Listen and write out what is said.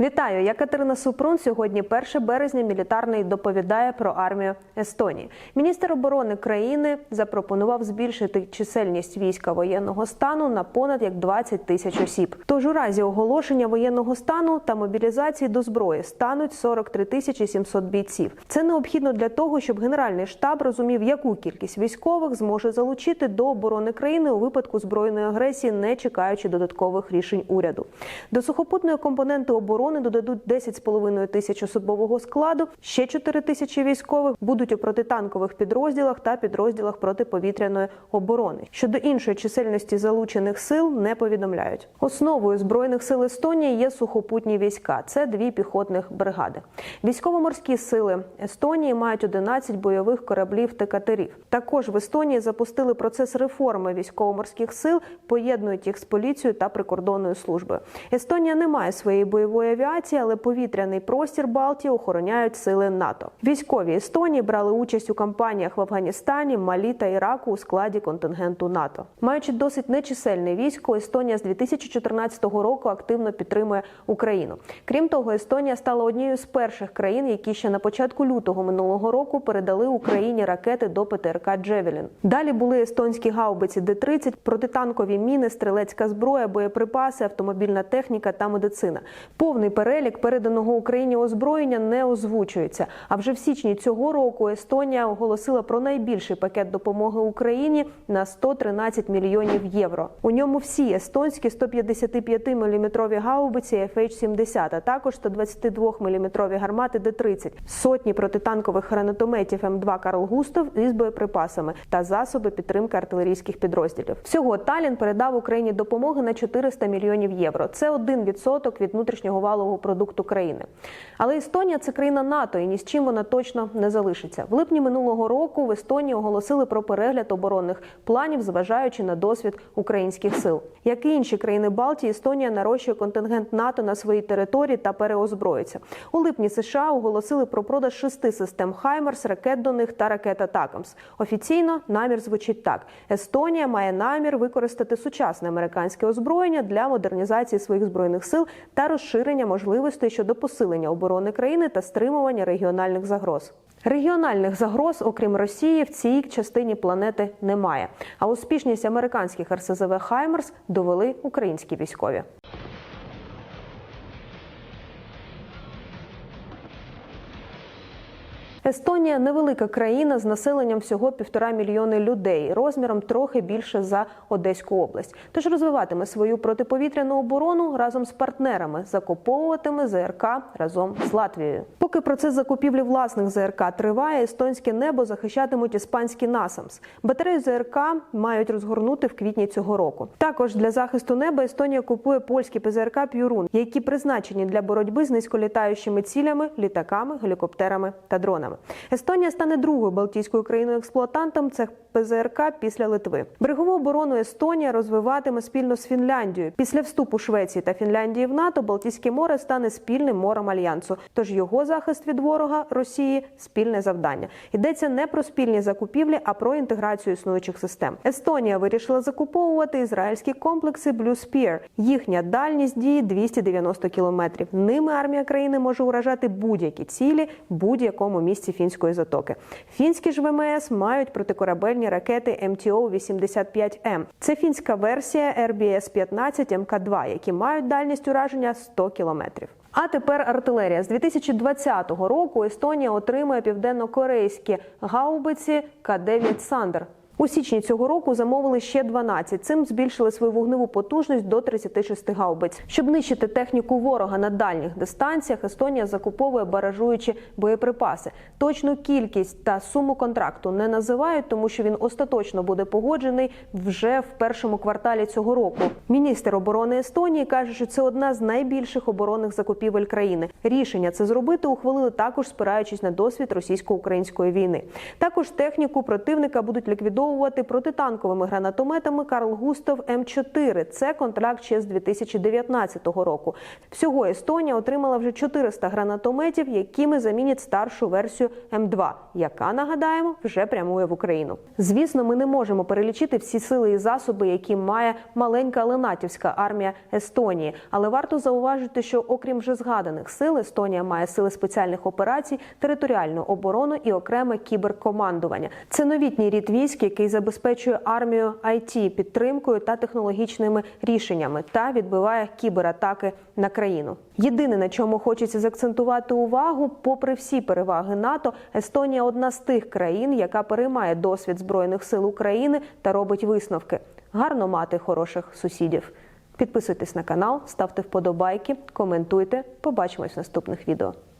Вітаю, я Катерина Супрун. Сьогодні 1 березня. Мілітарний доповідає про армію Естонії. Міністр оборони країни запропонував збільшити чисельність війська воєнного стану на понад як 20 тисяч осіб. Тож у разі оголошення воєнного стану та мобілізації до зброї стануть 43 тисячі 700 бійців. Це необхідно для того, щоб генеральний штаб розумів, яку кількість військових зможе залучити до оборони країни у випадку збройної агресії, не чекаючи додаткових рішень уряду. До сухопутної компоненти оборони додадуть 10,5 тисяч особового складу. Ще 4 тисячі військових будуть у протитанкових підрозділах та підрозділах протиповітряної оборони. Щодо іншої чисельності залучених сил не повідомляють. Основою збройних сил Естонії є сухопутні війська. Це дві піхотних бригади. Військово-морські сили Естонії мають 11 бойових кораблів та катерів. Також в Естонії запустили процес реформи військово-морських сил, поєднують їх з поліцією та прикордонною службою. Естонія не має своєї бойової авіації, але повітряний простір Балтії охороняють сили НАТО. Військові Естонії брали участь у кампаніях в Афганістані, Малі та Іраку у складі контингенту НАТО. Маючи досить нечисельне військо, Естонія з 2014 року активно підтримує Україну. Крім того, Естонія стала однією з перших країн, які ще на початку лютого минулого року передали Україні ракети до ПТРК Джевелін. Далі були естонські гаубиці Д-30, протитанкові міни, стрілецька зброя, боєприпаси, автомобільна техніка та медицина. Повний перелік переданого Україні озброєння не озвучується. А вже в січні цього року Естонія оголосила про найбільший пакет допомоги Україні на 113 мільйонів євро. У ньому всі естонські 155 мм гаубиці FH-70, а також 122 мм гармати Д-30, сотні протитанкових гранатометів М2 Карл Густав із боєприпасами та засоби підтримки артилерійських підрозділів. Всього Талін передав Україні допомоги на 400 мільйонів євро. Це 1% від внутрішнього валового продукту країни. Але Естонія це країна НАТО, і ні з чим вона точно не залишиться. В липні минулого року в Естонії оголосили про перегляд оборонних планів, зважаючи на досвід українських сил. Як і інші країни Балтії, Естонія нарощує контингент НАТО на своїй території та переозброїться. У липні США оголосили про продаж шести систем Хаймерс, ракет до них та ракет Атакамс. Офіційно намір звучить так: Естонія має намір використати сучасне американське озброєння для модернізації своїх збройних сил та розширення можливостей щодо посилення оборони країни та стримування регіональних загроз. Регіональних загроз, окрім Росії, в цій частині планети немає. А успішність американських РСЗВ Хаймерс довели українські військові. Естонія невелика країна з населенням всього півтора мільйони людей, розміром трохи більше за Одеську область. Тож розвиватиме свою протиповітряну оборону разом з партнерами, закуповуватиме ЗРК разом з Латвією. Поки процес закупівлі власних ЗРК триває, естонське небо захищатимуть іспанські насамс. Батарею ЗРК мають розгорнути в квітні цього року. Також для захисту неба Естонія купує польські ПЗРК П'юрун, які призначені для боротьби з низьколітаючими цілями, літаками, гелікоптерами та дронами. Естонія стане другою балтійською країною експлуатантом цих ПЗРК після Литви. Берегову оборону Естонія розвиватиме спільно з Фінляндією. Після вступу Швеції та Фінляндії в НАТО Балтійське море стане спільним морем альянсу. Тож його захист від ворога Росії спільне завдання. Йдеться не про спільні закупівлі, а про інтеграцію існуючих систем. Естонія вирішила закуповувати ізраїльські комплекси Blue Spear. Їхня дальність дії 290 кілометрів. Ними армія країни може уражати будь-які цілі будь-якому місці фінської затоки. Фінські ж ВМС мають протикорабельні ракети МТО-85М. Це фінська версія РБС-15 МК-2, які мають дальність ураження 100 кілометрів. А тепер артилерія з 2020 року Естонія отримує південно-корейські гаубиці К-9 Сандер. У січні цього року замовили ще 12. Цим збільшили свою вогневу потужність до 36 гаубиць. Щоб нищити техніку ворога на дальніх дистанціях, Естонія закуповує баражуючі боєприпаси. Точну кількість та суму контракту не називають, тому що він остаточно буде погоджений вже в першому кварталі цього року. Міністр оборони Естонії каже, що це одна з найбільших оборонних закупівель країни. Рішення це зробити ухвалили також, спираючись на досвід російсько-української війни. Також техніку противника будуть ліквідовувати озброювати протитанковими гранатометами Карл Густав М4. Це контракт ще з 2019 року. Всього Естонія отримала вже 400 гранатометів, якими замінять старшу версію М2, яка нагадаємо вже прямує в Україну. Звісно, ми не можемо перелічити всі сили і засоби, які має маленька ленатівська армія Естонії. Але варто зауважити, що окрім вже згаданих сил, Естонія має сили спеціальних операцій, територіальну оборону і окреме кіберкомандування. Це новітній рід військ, який забезпечує армію IT підтримкою та технологічними рішеннями та відбиває кібератаки на країну. Єдине на чому хочеться заакцентувати увагу, попри всі переваги НАТО, Естонія одна з тих країн, яка переймає досвід збройних сил України та робить висновки. Гарно мати хороших сусідів. Підписуйтесь на канал, ставте вподобайки, коментуйте. Побачимось в наступних відео.